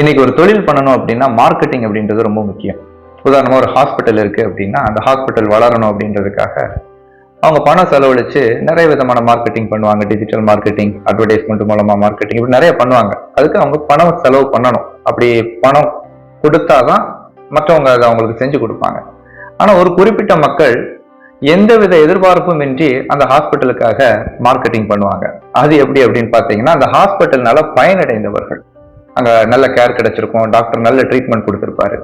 இன்னைக்கு ஒரு தொழில் பண்ணணும் அப்படின்னா மார்க்கெட்டிங் அப்படின்றது ரொம்ப முக்கியம். உதாரணமாக ஒரு ஹாஸ்பிட்டல் இருக்கு அப்படின்னா அந்த ஹாஸ்பிட்டல் வளரணும் அப்படின்றதுக்காக அவங்க பணம் செலவழிச்சு நிறைய விதமான மார்க்கெட்டிங் பண்ணுவாங்க. டிஜிட்டல் மார்க்கெட்டிங் அட்வர்டைஸ்மெண்ட் மூலமா மார்க்கெட்டிங் இப்படி நிறைய பண்ணுவாங்க. அதுக்கு அவங்க பணம் செலவு பண்ணணும். அப்படி பணம் கொடுத்தாதான் மற்றவங்க அதை அவங்களுக்கு செஞ்சு கொடுப்பாங்க. ஆனால் ஒரு குறிப்பிட்ட மக்கள் எந்தவித எதிர்பார்ப்பும் இன்றி அந்த ஹாஸ்பிட்டலுக்காக மார்க்கெட்டிங் பண்ணுவாங்க. அது எப்படி அப்படின்னு பார்த்தீங்கன்னா அந்த ஹாஸ்பிட்டல்னால பயனடைந்தவர்கள். அங்கே நல்ல கேர் கிடைச்சிருக்கும் டாக்டர் நல்ல ட்ரீட்மெண்ட் கொடுத்துருப்பாரு.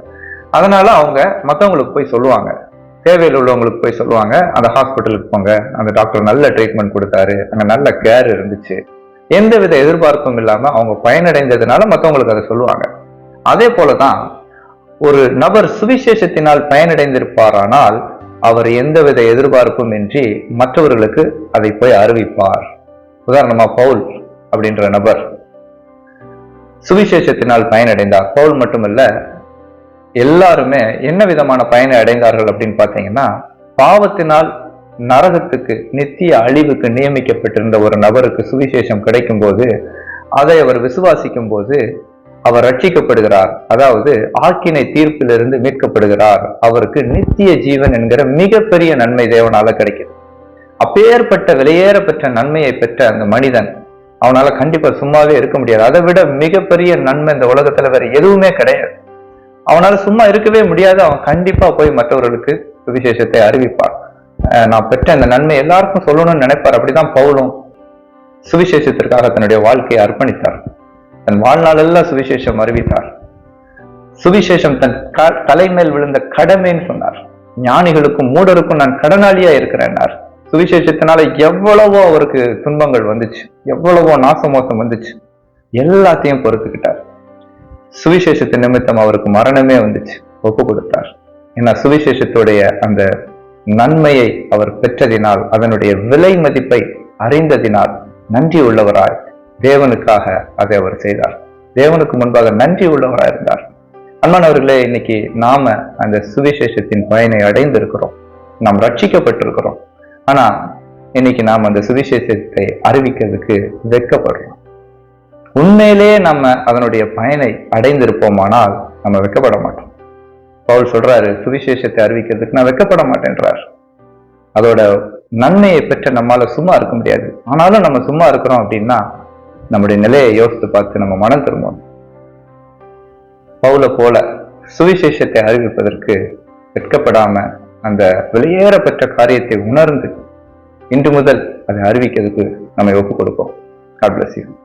அதனால அவங்க மற்றவங்களுக்கு போய் சொல்லுவாங்க. தேவையில் உள்ளவங்களுக்கு போய் சொல்லுவாங்க. அந்த ஹாஸ்பிட்டலுக்கு போங்க. அந்த டாக்டர் நல்ல ட்ரீட்மெண்ட் கொடுத்தாரு. அங்கே நல்ல கேர் இருந்துச்சு. எந்த வித எதிர்பார்ப்பும் இல்லாமல் அவங்க பயனடைந்ததுனால மற்றவங்களுக்கு அதை சொல்லுவாங்க. அதே போலதான் ஒரு நபர் சுவிசேஷத்தினால் பயனடைந்திருப்பாரானால் அவர் எந்தவித எதிர்பார்ப்பும் இன்றி மற்றவர்களுக்கு அதை போய் அறிவிப்பார். உதாரணமா பவுல் அப்படின்ற நபர். சுவிசேஷத்தினால் பயனடைந்தார். பவுல் மட்டுமல்ல எல்லாருமே என்ன விதமான பயனை அடைந்தார்கள் அப்படின்னு பார்த்தீங்கன்னா பாவத்தினால் நரகத்துக்கு நித்திய அழிவுக்கு நியமிக்கப்பட்டிருந்த ஒரு நபருக்கு சுவிசேஷம் கிடைக்கும் போது அதை அவர் விசுவாசிக்கும் போது அவர் ரட்சிக்கப்படுகிறார். அதாவது ஆக்கினை தீர்ப்பிலிருந்து மீட்கப்படுகிறார். அவருக்கு நித்திய ஜீவன் என்கிற மிகப்பெரிய நன்மை தேவனால கிடைக்கிறது அப்பேற்பட்ட விலையேற பெற்ற நன்மையை பெற்ற அந்த மனிதன் அவனால கண்டிப்பா சும்மாவே இருக்க முடியாது. அதை விட மிகப்பெரிய நன்மை இந்த உலகத்துல வேற எதுவுமே கிடையாது. அவனால சும்மா இருக்கவே முடியாது. அவன் கண்டிப்பா போய் மற்றவர்களுக்கு சுவிசேஷத்தை அறிவிப்பார் அஹ் நான் பெற்ற இந்த நன்மை எல்லாருக்கும் சொல்லணும்னு நினைப்பார். அப்படிதான் பவுலும் சுவிசேஷத்திற்காக தன்னுடைய வாழ்க்கையை அர்ப்பணித்தார். தன் வாழ்நாளெல்லாம் சுவிசேஷம் அறிவித்தார். சுவிசேஷம் தன் க- தலைமேல் விழுந்த கடமைன்னு சொன்னார். ஞானிகளுக்கும் மூடருக்கும் நான் கடனாளியா இருக்கிறேன்னார். சுவிசேஷத்தினால எவ்வளவோ அவருக்கு துன்பங்கள் வந்துச்சு. எவ்வளவோ நாசமோசம் வந்துச்சு. எல்லாத்தையும் பொறுத்துக்கிட்டார். சுவிசேஷத்து நிமித்தம் அவருக்கு மரணமே வந்துச்சு. ஒப்பு கொடுத்தார். ஏன்னா சுவிசேஷத்துடைய அந்த நன்மையை அவர் பெற்றதினால் அதனுடைய விலை மதிப்பை அறிந்ததினால் நன்றி உள்ளவராய் தேவனுக்காக அதை அவர் செய்தார். தேவனுக்கு முன்பாக நன்றி உள்ளவராய் இருந்தார். அன்பானவர்களே இன்னைக்கு நாம அந்த சுவிசேஷத்தின் பயனை அடைந்திருக்கிறோம். நாம் ரட்சிக்கப்பட்டிருக்கிறோம். ஆனா இன்னைக்கு நாம் அந்த சுவிசேஷத்தை அறிவிக்கிறதுக்கு வெட்கப்படுறோம். உண்மையிலேயே நம்ம அதனுடைய பயனை அடைந்திருப்போமானால் நம்ம வெட்கப்பட மாட்டோம். பவுல் சொல்றாரு சுவிசேஷத்தை அறிவிக்கிறதுக்கு நான் வெக்கப்பட மாட்டேன்றார். அதோட நன்மையை பெற்ற நம்மால சும்மா இருக்க முடியாது. ஆனாலும் நம்ம சும்மா இருக்கிறோம் அப்படின்னா நம்முடைய நிலையை யோசித்து பார்த்து நம்ம மனம் திரும்பணும் பவுல போல சுவிசேஷத்தை அறிவிப்பதற்கு வெட்கப்படாம அந்த வெளியேற பெற்ற காரியத்தை உணர்ந்து இன்று முதல் அதை அறிவிக்கிறதுக்கு நம்ம ஒப்புக் கொடுப்போம். God bless you